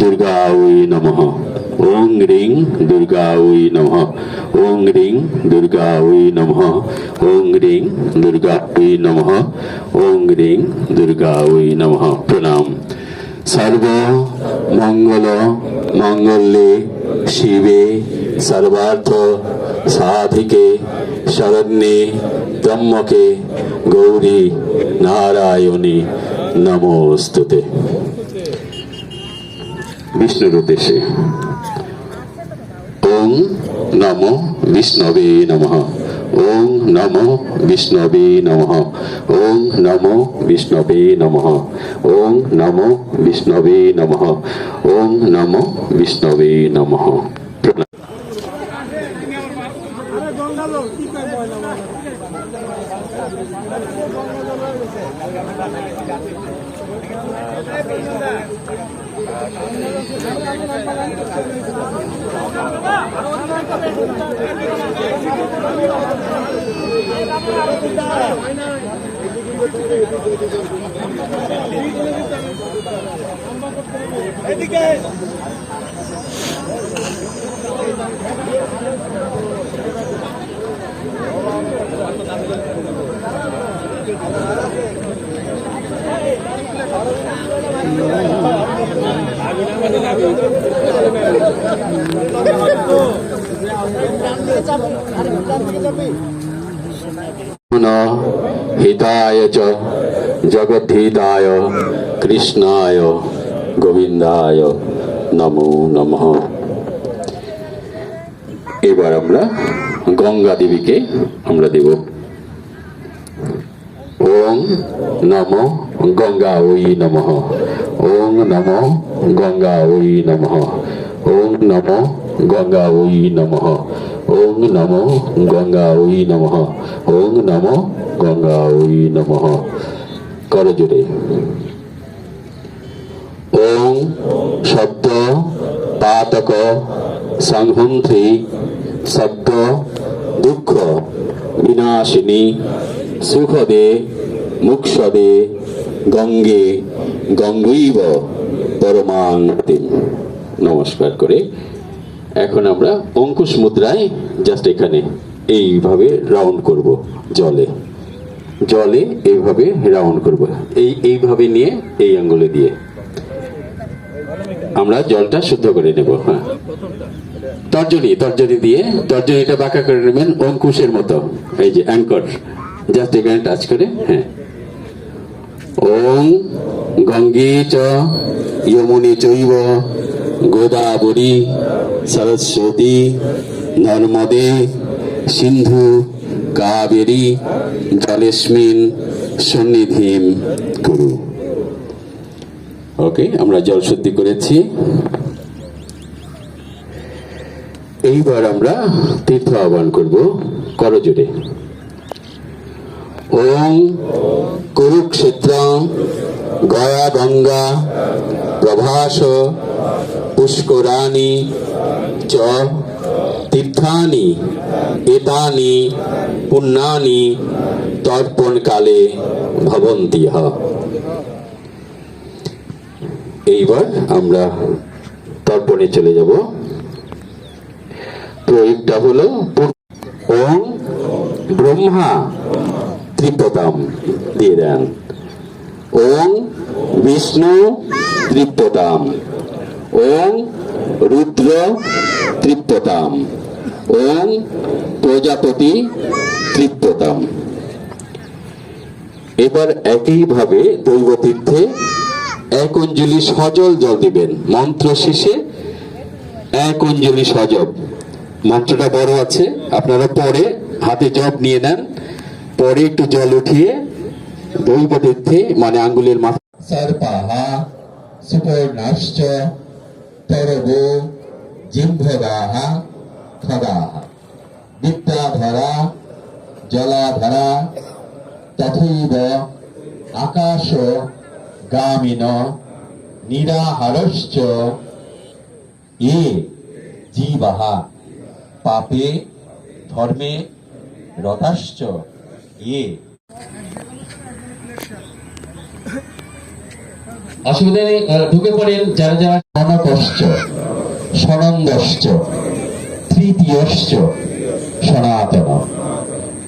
দুর্গাওই নমঃ ওং রিং দুর্গাওই নমঃ ওং রিং দুর্গাওই নমঃ ওং রিং দুর্গাওই নমঃ ওং রিং দুর্গাওই নমঃ প্রণাম সর্ব মঙ্গল মঙ্গলে শিবে সর্বার্থ সাধিকে শরণ্যে ত্রম্বকে গৌরী নারায়ণী নমস্তুতে বিষ্ণুর উদ্দেশ্যে। ওং নম বিষ্ণবে নমঃ। ওং নম বিষ্ণবে নমঃ। ওং নম বিষ্ণবে নমঃ। ওং নম বিষ্ণবে নমঃ। ওং নম বিষ্ণবে নমঃ। প্রণাম। न হিতায় চ জগদ্ধিতায় কৃষ্ণায় গোবিন্দায় নমো নম এবার আমরা গঙ্গা দেবীকে আমরা দেব। ওম নমঃ গঙ্গা ওই নমঃ ওং নম গঙ্গা ওই নমঃ ওং নম গঙ্গা ওই নমঃ ওং নম গঙ্গা ওই নমঃ ওং নম গঙ্গা ওই নমঃ করজোরে ওং শব্দ পাতক সংহন্ত্রী শব্দ দুঃখ বিনাশিনী সুখদে মুক্ষদে গঙ্গে গঙ্গৈব পরমান্তি। নমস্কার করে। এখন আমরা অঙ্কুশ মুদ্রায় জাস্ট এখানে এইভাবে রাউন্ড করব জলে। জলে এইভাবে রাউন্ড করব। এই এইভাবে নিয়ে এই আঙ্গুলে দিয়ে। আমরা জলটা শুদ্ধ করে নেব হ্যাঁ। তর্জনী তর্জনী দিয়ে, তর্জনীটা বাঁকা করে নেবেন অঙ্কুশের মতো। এই যে অ্যাঙ্কর জাস্ট এখানে টাচ করে হ্যাঁ। ওং গঙ্গে চ যমুনে চৈব গোদাবরী সরস্বতী নর্মদে সিন্ধু কাবেরী জলেস্মিন সন্নিধিম কুরু ওকে আমরা জল শুদ্ধি করেছি। এইবার আমরা তীর্থ আহ্বান করব করজোরে ওং কুরুক্ষেত্র গয়া গঙ্গা প্রভাস পুষ্করাণি চ তীর্থানি এতানি পুণ্যানি তর্পণ কালে ভবন্তি এইবার আমরা তর্পণে চলে যাব। প্রয়োগটা হলো ওং ব্রহ্মা। তৃপ্ততাম দিয়ে দেন। ওং বিষ্ণু তৃপ্ততাম ওং রুদ্র তৃপ্ততাম ওং প্রজাপতি তৃপ্ততাম এবার একইভাবে দৈবতীর্থে এক অঞ্জলি সজল জল দিবেন। মন্ত্র শেষে এক অঞ্জলি সজব। মন্ত্রটা বড় আছে, আপনারা পরে হাতে জব নিয়ে নেন। পরে একটু জল উঠিয়ে দৈব দুগ্ধে মানে আঙ্গুলের মাথা। সর্পাহা সুপর্ণাশ্চ, তরবো জিহ্রদাহা খদাহা বিদ্যাধরা জলাধরা তথৈব, আকাশ গামিন, নিরাহারশ্চ, এ জীবাহা। পাপে, ধর্মে রতাশ্চ ये অসুবিধা নেই ঢুকে পড়েন, যারা যারা সনকশ্চ সনন্দশ্চ তৃতীয়শ্চ, সনাতন,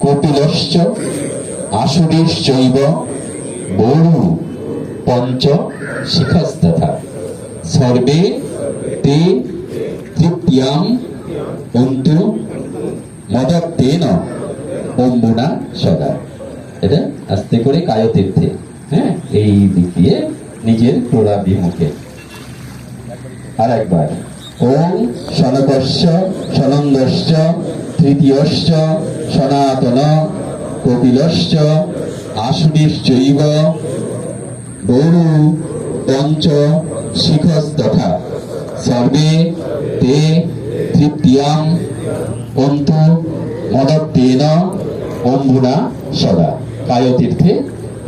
কপিলশ্চ, আসুরিশ্চৈব বরু পঞ্চ, শিখস্তথা, সর্বে তে তৃতীয়াম অন্তু, মদত্তেন। অম্বুনা সদা। এটা আস্তে করে কায়তীর্থে হ্যাঁ? এই দিক দিয়ে নিজের প্রলাভিমুখে। আর একবার ওম সনকস্য সনন্দস্য তৃতীয়শ্চ, সনাতন, কপিলশ্চ আসুরিশ্চৈব গৌরু, পঞ্চ, শিখস্তথা। সর্বে তে তৃতীয়াম অন্তু মদত্তেন। অম্বুনা সদা। কায়তীর্থে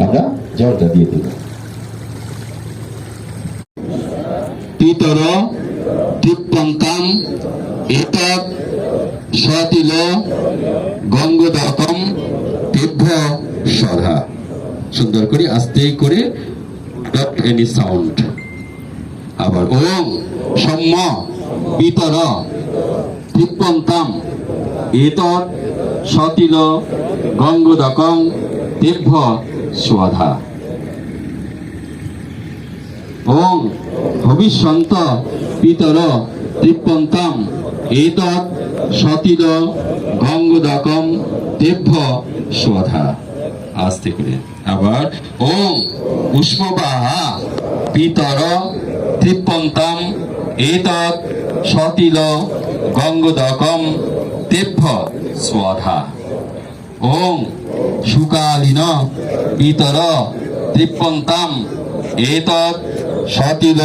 আমরা জলটা দিয়ে দেব পিতর তৃপ্পন্তাম এতৎ সতিল গঙ্গোদকম তেভ্য সধা। সুন্দর করে আস্তে করে ডট এনি সাউন্ড আবার ওম সম্য পিতর তৃপ্পন্তাম এতৎ সতিল গঙ্গোদকম তেভ্য স্বধা। ওং ভবিষ্যন্ত পিতর তৃপ্পন্তাম এতৎ সতিল গঙ্গোদকম তেভ্য স্বধা। আস্তে করে আবার ওং উষ্মবাহা পিতর তৃপ্পন্তাম এতৎ সতিল গঙ্গোদকম তেভ্য স্বধা। ওং সুকালীন পিতর তৃপ্পন্তাম এতৎ সতিল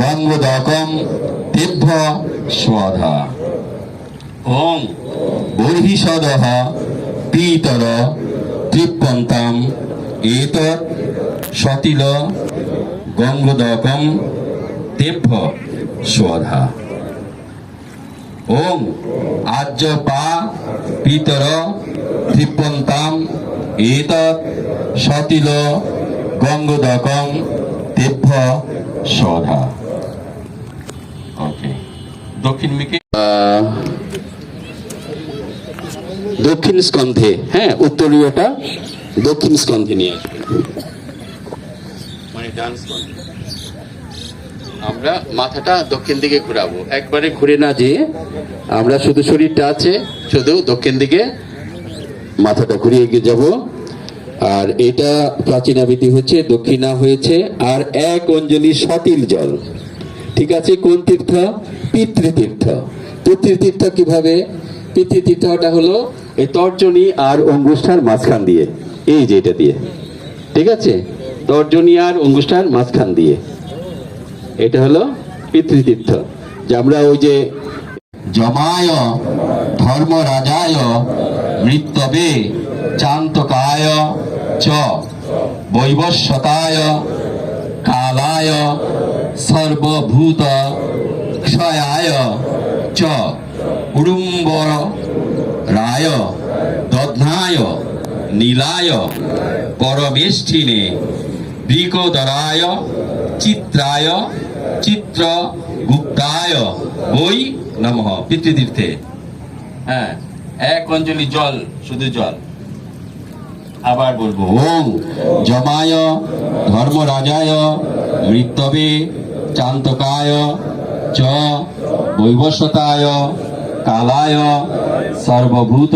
গঙ্গোদকম তেভ্য স্বধা। ওং বর্হিষদঃ পিতর তৃপ্পন্তাম এতৎ সতিল গঙ্গোদকম তেভ্য স্বধা। ওং আজ্যপা পিতর ত্রিপন্তাম এতৎ সতিল গঙ্গোদকম তেভ্য সধা ওকে দক্ষিণ মিকে? দক্ষিণ স্কন্ধে হ্যাঁ উত্তরীয়টা দক্ষিণ স্কন্ধে নিয়ে আসবেন মানে ডান স্কন্ধে। আমরা মাথাটা দক্ষিণ দিকে ঘুরাবো। একবারে ঘুরে না যেয়ে আমরা শুধু শরীরটা আছে শুধু দক্ষিণ দিকে মাথাটা ঘুরিয়ে গিয়ে যাব। আর এটা প্রাচীনাবিধি হচ্ছে দক্ষিণা হয়েছে আর এক অঞ্জলি সতিল জল। ঠিক আছে কোন তীর্থ? পিতৃতীর্থ। পিতৃতীর্থ কীভাবে? পিতৃতীর্থটা হলো এই তর্জনী আর অঙ্গুষ্ঠার মাঝখান দিয়ে এই যে এটা দিয়ে। ঠিক আছে? তর্জনী আর অঙ্গুষ্ঠার মাঝখান দিয়ে। এটা হলো পিতৃতীর্থ। যে আমরা ওই যে জমায় ধর্মরাজায় মৃত্যবে চান্তকায় চ বৈবস্বতায় কালায় সর্বভূত ক্ষয়ায় চ উড়ুম্বর রায় দধ্নায় নীলায় পরমেষ্ঠিনে বৃকোদরায় চিত্রায় চিত্র গুপ্তায় বই নমঃ পিতৃতীর্থে। হ্যাঁ এক অঞ্জলি জল, শুধু জল। আবার বলব, ওং জমায় ধর্মরাজায় মৃত্যবে চান্তকায় চ বৈবস্বতায় কালায় সর্বভূত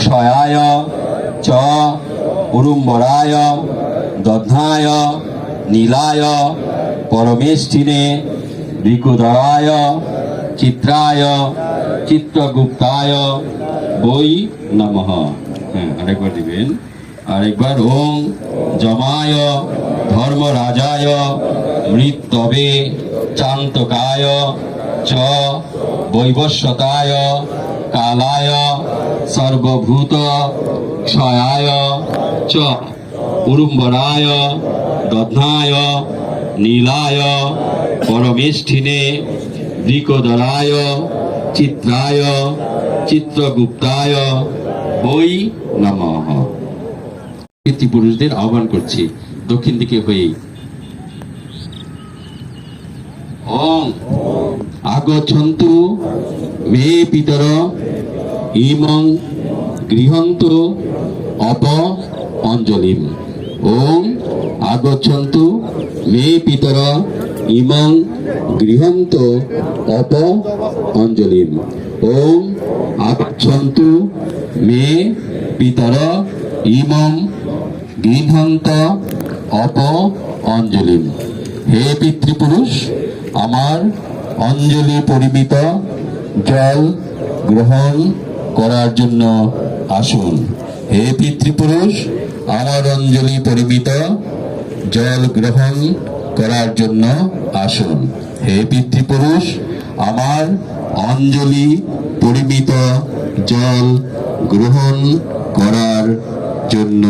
ক্ষয়ায় চ উড়ুম্বরায় দধ্নায় নীলায় পরমেষ্ঠিনে ঋকুধরায় চিত্রায়, চিত্রগুপ্তায় বই নমঃ। হ্যাঁ আরেকবার দিবেন। আরেকবার ওং জমায় ধর্মরাজায়, মৃত্যবে চান্তকায়, চ বৈবস্বতায় কালায়, সর্বভূত ক্ষয়ায়, চ উড়ুম্বরায় দধ্নায় নীলায়, পরমেষ্ঠিনে বৃকোদরায় চিত্রায়, চিত্রগুপ্তায় বই নমঃ। পিতৃপুরুষদের আহ্বান করছি, দক্ষিণ দিকে হয়ে। ওং আগচ্ছন্তু মে পিতর, ইমং গৃহন্ত অপ অঞ্জলিম। ওং আগচ্ছন্তু মে পিতর, ইমং গৃহন্ত অপ অঞ্জলিম। ওং আগচ্ছন্তু। মে পিতর, ইমং গৃহন্ত অপ অঞ্জলিম। হে পিতৃপুরুষ, আমার অঞ্জলি পরিমিত জল গ্রহণ করার জন্য আসুন। হে পিতৃপুরুষ, আমার অঞ্জলি পরিমিত জল গ্রহণ করার জন্য আসুন। হে পিতৃপুরুষ, আমার অঞ্জলি পরিমিত জল গ্রহণ করার জন্য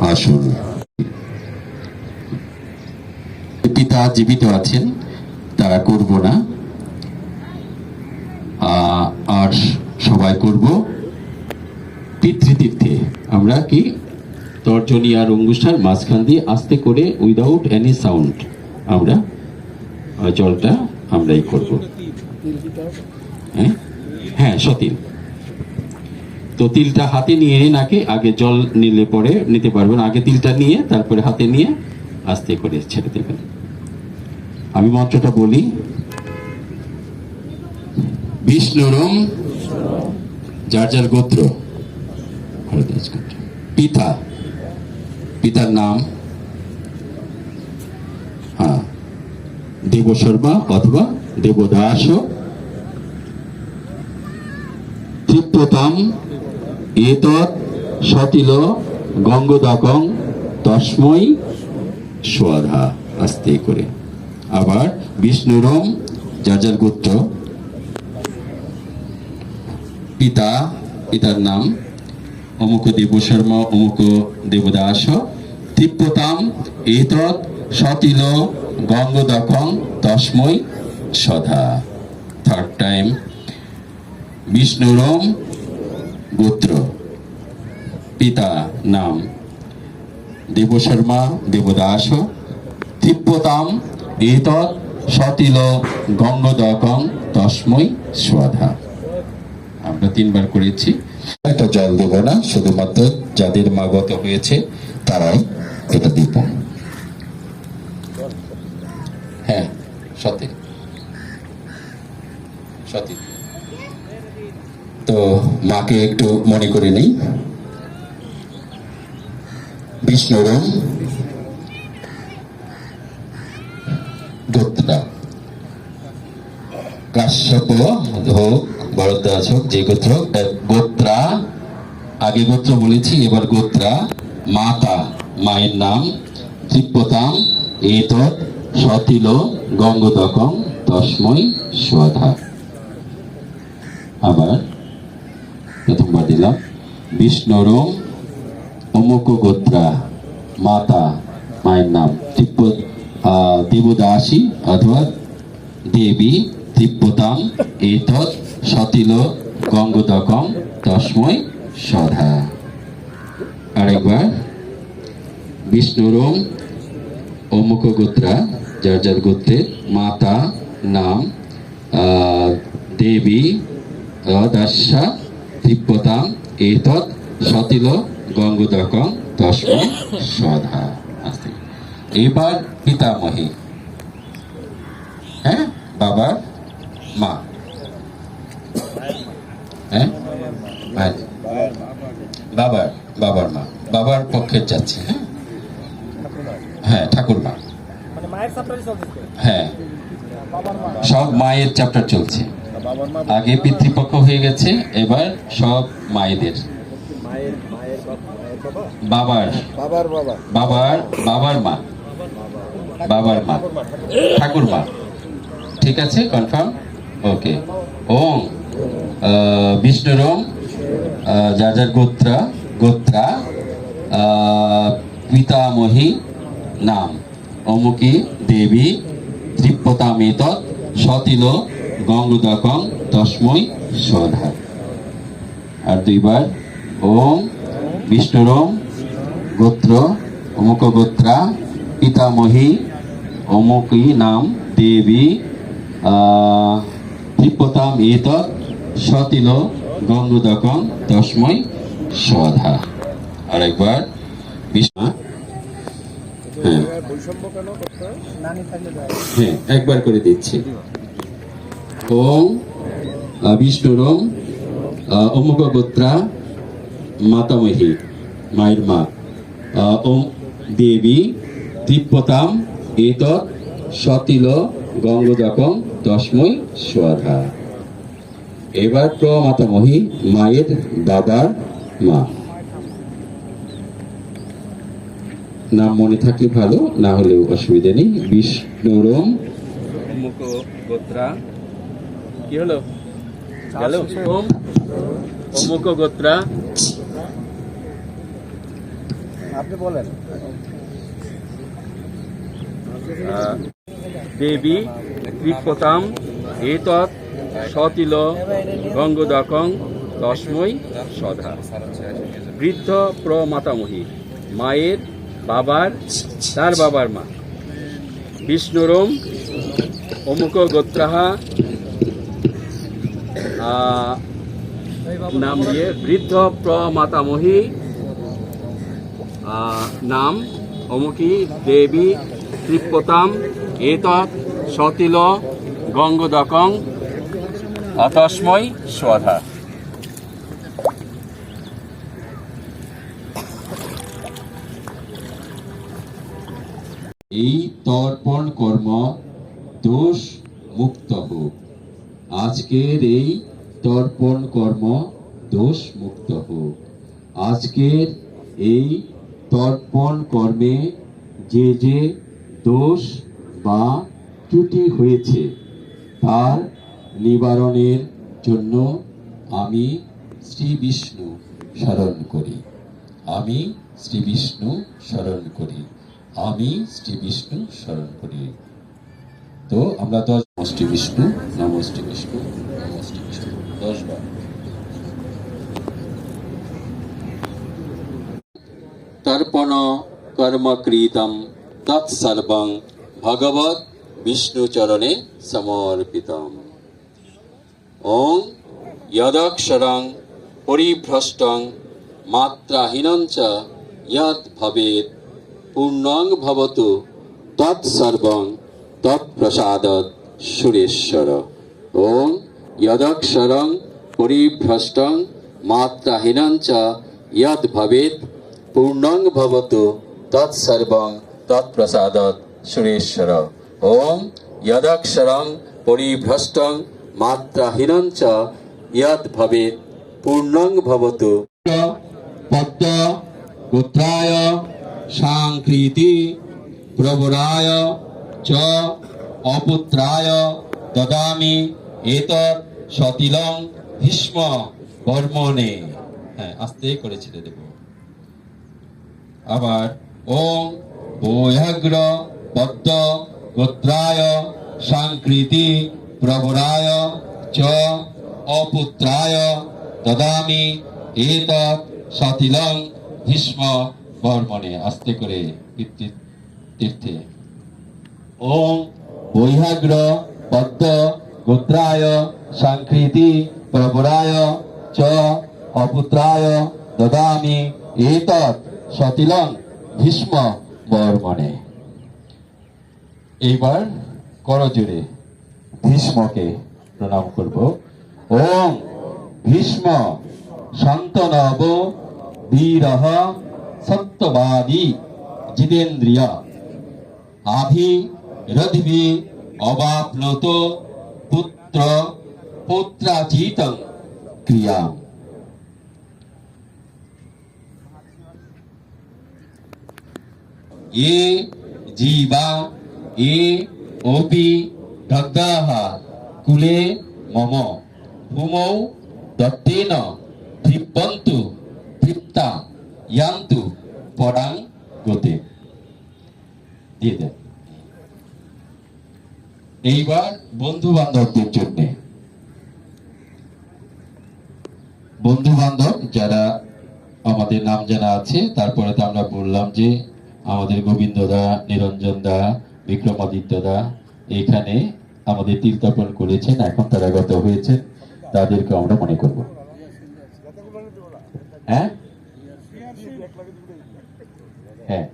আসুন। পিতা জীবিত আছেন, তারা করব না। আর সবাই করব। পিতৃতীর্থে আমরা কি তর্জনী আর অঙ্গুষ্ঠার মাঝখান দিয়ে আস্তে করে উইদাউট এনি সাউন্ড আমরা জলটা আমরাই করব। হ্যাঁ? হ্যাঁ সতিল তো তিলটা হাতে নিয়ে নাকি আগে জল নিলে পরে নিতে পারবেন। আগে তিলটা নিয়ে, তারপরে হাতে নিয়ে আস্তে করে ছেড়ে দেবেন। আমি মন্ত্রটা বলি, বিষ্ণুরম, যার যার গোত্র। পিতা। পিতার নাম? হ্যাঁ। দেব শর্মা অথবা দেবদাস তৃপ্যতাম এতৎ, সতিল, গঙ্গদাকং, তস্মৈ স্বধা আস্তে করে। আবার বিষ্ণুরম যার পিতা, পিতার নাম? অমুক দেব শর্মা, অমুক দেবদাস। তৃপ্যতাম এতৎ সতিল গঙ্গদকং তস্মৈ সধা থার্ড টাইম বিষ্ণুরম গোত্র পিতা নাম দেব শর্মা, দেবদাস। তিব্বতাম এতৎ সতিল গঙ্গদকং তস্মৈ স্বধা আমরা তিনবার করেছি। এটা জল দেব না, শুধুমাত্র যাদের মাগত হয়েছে, তারাই এটা দিব। হ্যাঁ সত্যি। সত্যি। তো মাকে একটু মনে করে নেই। বিষ্ণুরম গোত্রা কাশ্যপ হোক ভরদ্বাজ হোক যে গোত্র গোত্রা, আগে গোত্র বলেছি, এবার গোত্রা, মাতা, মায়ের নাম তৃপ্যতাম এতৎ, সতিল গঙ্গদকং তস্মৈ স্বধা আবার প্রথমবার দিলাম। বিষ্ণুরম অমুক গোত্রা মাতা, মায়ের নাম তিব্ব দেবদাসী, অথবা দেবী, তিব্বতাম, এতৎ সতিল গঙ্গদকম তস্মৈ সধা। আরেকবার, বিষ্ণুরম অমুক গোত্রা যার যার গোত্রের মাতা, নাম দেবী দাস্যা তিব্বতাম, এতৎ সতিল, গঙ্গোদকং তস্মৈ সধা। এবার পিতামহী। হ্যাঁ বাবার মা হ্যাঁ মায়ের। বাবার বাবার মা পক্ষের যাচ্ছে হ্যাঁ? হ্যাঁ ঠাকুরমা। মানে হ্যাঁ। সব মায়ের চ্যাপ্টার চলছে। আগে পিতৃপক্ষ হয়ে গেছে এবার সব মায়েদের। বাবার। বাবার বাবার বাবার মা। বাবার মা। ঠাকুর মা ঠিক আছে? কনফার্ম? ওকে। ওম বিষ্ণুরম যার যার গোত্রা গোত্রা পিতামহী নাম। অমুকি দেবী তৃপ্যতামেত সতিল গঙ্গদকং তস্মৈ স্বধা আর দুইবার, ওম, বিষ্ণুরম, গোত্র অমুক গোত্রা পিতামহী, অমুকী নাম, দেবী ধিপ্পতাম এত সতিল গঙ্গোদকং তস্মৈ সধা আরেকবার। হ্যাঁ। হয়? একবার করে দিচ্ছি। ওম বিষ্ণুরম অমুক গোত্রা মাতামহী, মায়ের মা। ওম দেবী, তিব্বতাম এত সতিল গঙ্গোদকম তস্মৈ স্বধা এবার প্রমাতামহী, মায়ের বাবার মা। নাম মনে থাকলে ভালো না হলেও অসুবিধা নেই। বিষ্ণুরম মুখ গোত্রা কি হলো? গেল? ওম। অমুক গোত্রা আপনি বলেন। দেবী ত্রিপতাম এতৎ সতিল গঙ্গোদকং তস্মৈ সধা। বৃদ্ধ প্রমাতামহী। মায়ের বাবার, তার বাবার মা। বিষ্ণুরম অমুক গোত্রাহা নাম দিয়ে বৃদ্ধ প্রমাতামহী নাম অমুকি দেবী ত্রিপতাম এতৎ সতিল গঙ্গোদকং তস্মৈ স্বধা এই তর্পণ কর্ম দোষ মুক্ত হোক। আজকের এই তর্পণ কর্ম দোষ মুক্ত হোক। আজকের এই তর্পণ কর্মে যে যে দোষ বা ত্রুটি হয়েছে, তার নিবারণের জন্য আমি শ্রী বিষ্ণু স্মরণ করি। আমি শ্রী বিষ্ণু স্মরণ করি। আমি শ্রী বিষ্ণু স্মরণ করি। তো আমরা দশ শ্রী বিষ্ণু নম শ্রী বিষ্ণু নম শ্রী বিষ্ণু। দশ বার। তর্পণ কর্মকৃতম তৎসর্বং ভগবত বিষ্ণুচরণে সমর্পিতম। ওং যদক্ষরং পরিভ্রষ্টং মাত্রাহীনং চ যৎ ভবেৎ। পূর্ণং ভবতু তৎসর্বং তৎপ্রসাদৎ সুরেশ্বর। ওং যদক্ষরং পরিভ্রষ্টং মাত্রাহীনং চ যৎ ভবেৎ পূর্ণং ভবতু তৎসর্বং তৎপ্রসাদৎ সুরেশ্বর। ওম যদক্ষরং পরিভ্রষ্টং মাত্রাহীনং চ যৎ ভবেৎ পূর্ণং ভবতু। পদ্ম গোত্রায় সাংকৃতি প্রবরায় চ অপুত্রায় দদামি এতৎ সতিলং ভীষ্ম বর্মণে হ্যাঁ আস্তে করে ছেড়ে দেবো আবার ওম বৈহগ্র পদ্ম গোত্রায় সাংকৃতি প্রবরায় চ অপুত্রায় দদামি এতৎ সতিলং ভীষ্ম বর্মণে আস্তে করে তীর্থে। ওম বৈহাগ্র পদ্ম গোত্রায় সাংকৃতি প্রবরায় চ অপুত্রায় দদামি এতৎ সতিলং ভীষ্ম বর্মণে। এইবার করজোরে ভীষ্মকে প্রণাম করব। ওম ভীষ্ম সন্তনব বীরহ সত্যবাদী জিতেন্দ্রিয় আভি রধিবি অবাপ্নত পুত্র পুত্রাজিতং ক্রিয়াম ये जीवा ये ओपि दग्धाः कुले मम भूमौ दत्तेन तृप्पन्तु তৃপ্তা ইয়ান্তু পরাং গতে দিয়ে দেন এইবার বন্ধু বান্ধবদের জন্য বন্ধু বান্ধব যারা আমাদের নাম জানা আছে তারপরে তো আমরা বললাম যে আমাদের গোবিন্দ দা নিরঞ্জন দা বিক্রমাদিত্য দা এখানে আমাদের তীর্থাপন করেছেন এখন তারা গত হয়েছেন তাদেরকে আমরা মনে করব হ্যাঁ হ্যাঁ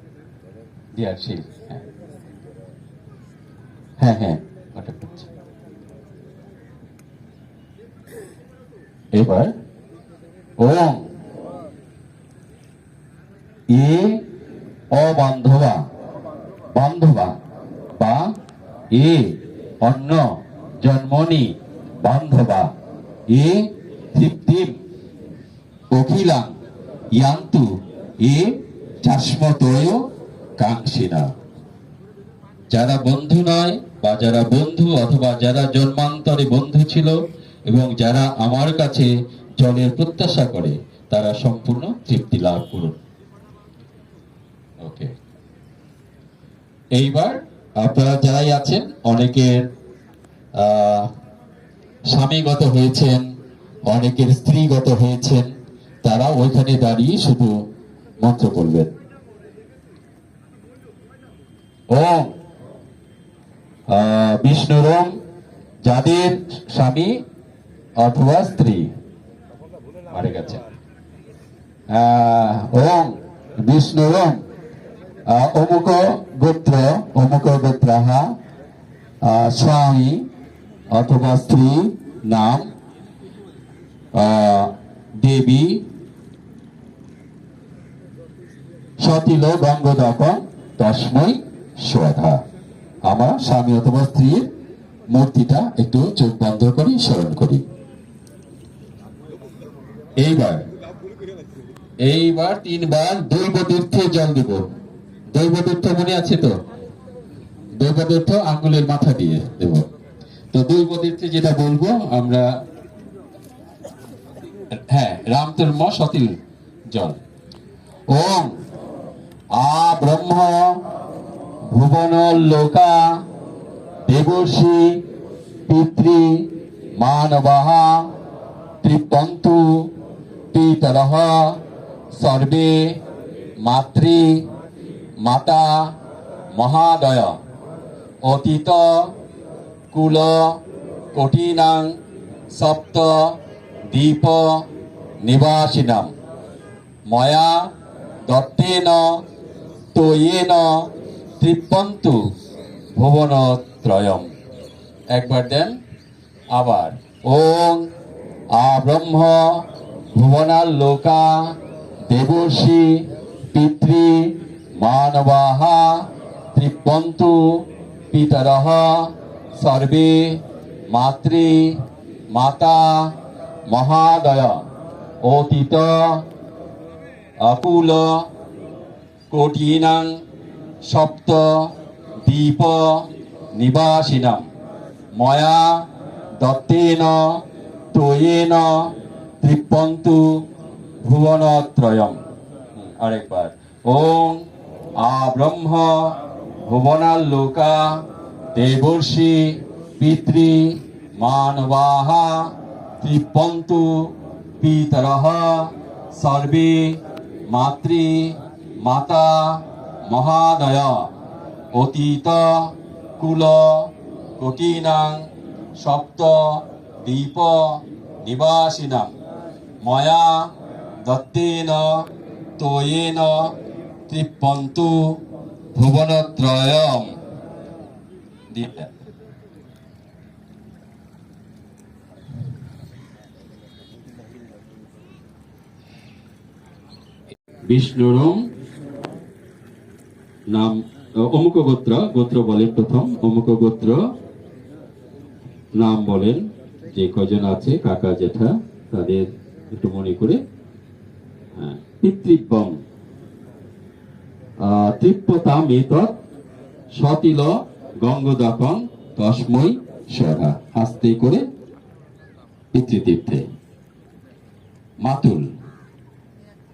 ডিআরসি হ্যাঁ। হ্যাঁ হ্যাঁ ওটা এবার ওম এ অবান্ধবা, বান্ধবা বা এ অন্য জন্মনি বান্ধবা, এ তৃপ্তিম অখিলাং, ইয়ান্তু, এ চাষ্মতয় কাঙ্ক্ষিনা যারা বন্ধু নয় বা যারা বন্ধু অথবা যারা জন্মান্তরে বন্ধু ছিল এবং যারা আমার কাছে জলের প্রত্যাশা করে, তারা সম্পূর্ণ তৃপ্তি লাভ করুন। ওকে এইবার আপনারা যারাই আছেন, অনেকের স্বামীগত হয়েছেন, অনেকের স্ত্রীগত হয়েছেন তারা ওইখানে দাঁড়িয়ে শুধু মন্ত্র বলবেন ওম আহ, বিষ্ণুরম যাদের স্বামী অথবা স্ত্রী। ওম অমুক গোত্র অমুক গোত্রাহা। স্বামী অথবা স্ত্রী নাম দেবী সতিল গঙ্গদপ তস্মৈ শ্রদ্ধা আমরা স্বামী অথবা স্ত্রীর মূর্তিটা একটু চোখ বন্ধ করে, স্মরণ করি। এইবার এইবার তিনবার দৈব তীর্থে জল দিব। দৈব তীর্থ মনে আছে তো? দৈব তীর্থ আঙ্গুলের মাথা দিয়ে দেব। তো দৈব তীর্থে যেটা বলব, আমরা হ্যাঁ রামতর্ম সতিল জল। ওম! আ ব্রহ্ম ভুবন লোকা দেবর্ষি পিতৃ মানবাহা ত্রিপন্তু পিতরহ সর্বে মাতৃ মাতা মহাদয়। অতীত কুল কঠিনাং সপ্ত দ্বীপ নিবাসিনাম। ময়া দত্তেন তয়েন তৃপন্তু ভুবনত্রয়ম। একবার দেন, আবার। ওং আ ব্রহ্ম ভুবনাল লোকা দেবর্ষি পিতৃ মানবাহা তৃপন্তু পিতরহ সর্বে মাতৃ মাতা মহাদয়। অতীত, অকুল কোটিনাং সপ্ত দ্বীপ নিবাসিনাম। ময়া দত্তেন তয়েন তৃপন্তু ভুবনত্রয়ম। আরেকবার। ওং আ ব্রহ্ম ভুবনাল্লোকা দেবর্ষি পিতৃ মানবাহা তৃপন্তু পিতরহ সর্বে মাতৃ মাতা মহাদয় অতীত কুল কোটিনাং সপ্ত দ্বীপ নিবাসিনাম। ময়া দত্তেন তয়েন তৃপন্তু ভুবনত্রয়ম। বিষ্ণুরম নাম অমুক গোত্র গোত্র বলেন প্রথম অমুক গোত্র নাম বলেন যে কজন আছে কাকা জেঠা তাদের একটু মনে করে। হ্যাঁ, আহ, তৃপ্যতাম এতৎ সতিল গঙ্গদকং তস্মৈ সরা আস্তে করে পিতৃতীর্থে। মাতুল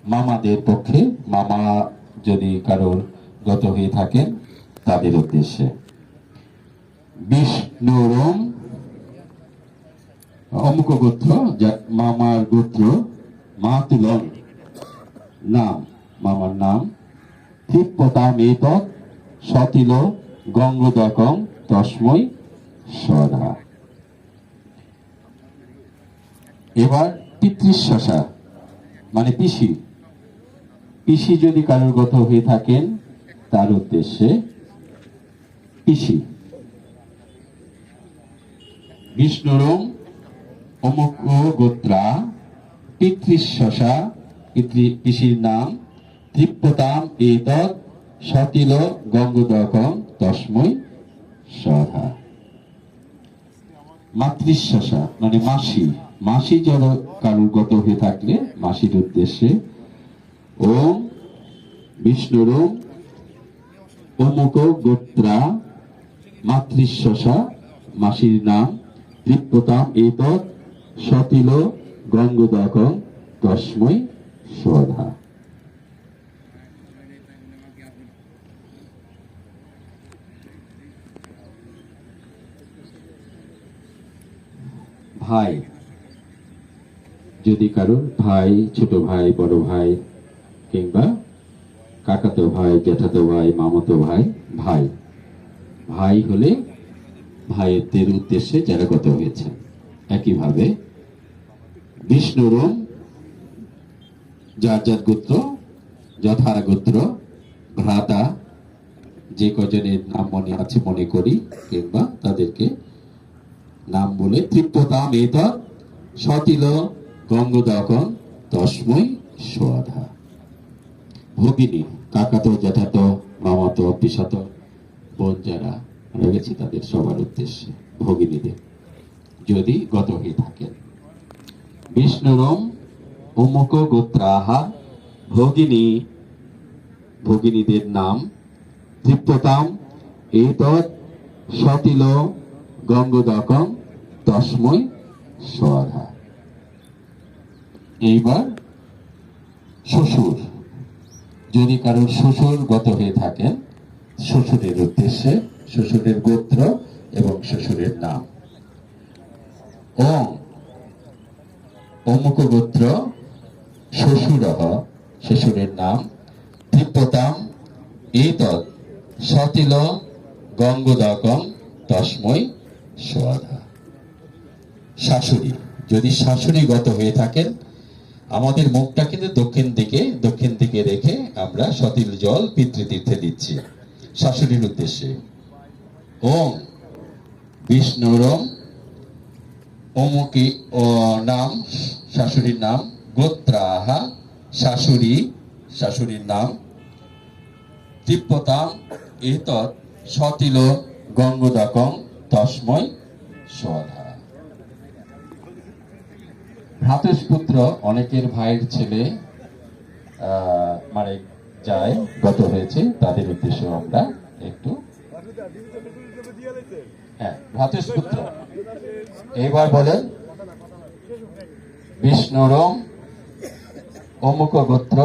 মামাদের পক্ষে মামা যদি কারোর গত হয়ে থাকেন তাদের উদ্দেশ্যে। বিষ্ণুরম অমুক গোত্র মামার গোত্র মাতুলন নাম, মামার নাম ক্ষিপ্পতাম এতৎ সতিল, গঙ্গদকং, তস্মৈ সধা এবার পিতৃশশা মানে পিসি। পিসি যদি কারোর গত হয়ে থাকেন তার উদ্দেশ্যে পিসি। বিষ্ণুরম অমুক গোত্রা পিতৃশশা, পিতৃ পিসির নাম তৃপ্যতাম এতৎ, সতিল গঙ্গোদকম তস্মৈ সধা। মাতৃশশা মানে মাসি। মাসি যারা কারুর গত হয়ে থাকলে মাসির উদ্দেশ্যে। ওম, বিষ্ণুরম অমুক গোত্রা মাতৃশশা, মাসির নাম তৃপ্যতাম এতৎ, সতিল গঙ্গোদকম তস্মৈ সধা ভাই, যদি কারোর ভাই, ছোট ভাই, বড় ভাই, কিংবা কাকাতো ভাই জ্যাঠাতো ভাই মামাতো ভাই ভাই। ভাই হলে ভাইয়ের উদ্দেশ্যে যারা গত হয়েছে। একইভাবে বিষ্ণুরম যার যার গোত্র যথা গোত্র, ভ্রাতা, যে কজনের নাম মনে আছে, মনে করি, কিংবা তাদেরকে নাম বলে তৃপ্যতাম এত সতিল গঙ্গদকম তস্মৈ সোয়াধা ভগিনী কাকাতো জ্যাঠাতো মামাতো পিসাত বোন যারা মারা গেছে তাদের সবার উদ্দেশ্যে, ভগিনীদের। যদি গত হয়ে থাকেন বিষ্ণুরম অমুক গোত্রাহা, ভগিনী, ভগিনীদের নাম তৃপ্যতাম এতৎ সতিল গঙ্গোদকম, তস্মৈ সধা এইবার শ্বশুর। যদি কারোর শ্বশুর গত হয়ে থাকেন শ্বশুরের উদ্দেশ্যে শ্বশুরের গোত্র এবং শ্বশুরের নাম। ওম অমুক গোত্র শ্বশুর শ্বশুরের নাম। তৃপ্যতাম এতৎ, সতিল, গঙ্গোদকম, তস্মৈ সোয়াধা শাশুড়ি, যদি শাশুড়ি গত হয়ে থাকেন আমাদের মুখটা কিন্তু দক্ষিণ দিকে দক্ষিণ দিকে রেখে আমরা সতিল জল পিতৃতীর্থে দিচ্ছি। শাশুড়ির উদ্দেশ্যে। ওম বিষ্ণুরম অমুকি ও নাম, শাশুড়ির নাম গোত্রাহা, শাশুড়ি, শাশুড়ির নাম তিব্বতাম, এতৎ সতিল গঙ্গোদকম তস্মৈ সধা ভ্রাতুষ্পুত্র অনেকের ভাইয়ের ছেলে মানে যায়, গত হয়েছে, তাদের উদ্দেশ্যে আমরা একটু হ্যাঁ ভ্রাতুষ্পুত্র এবার বলেন। বিষ্ণুরম অমুক গোত্র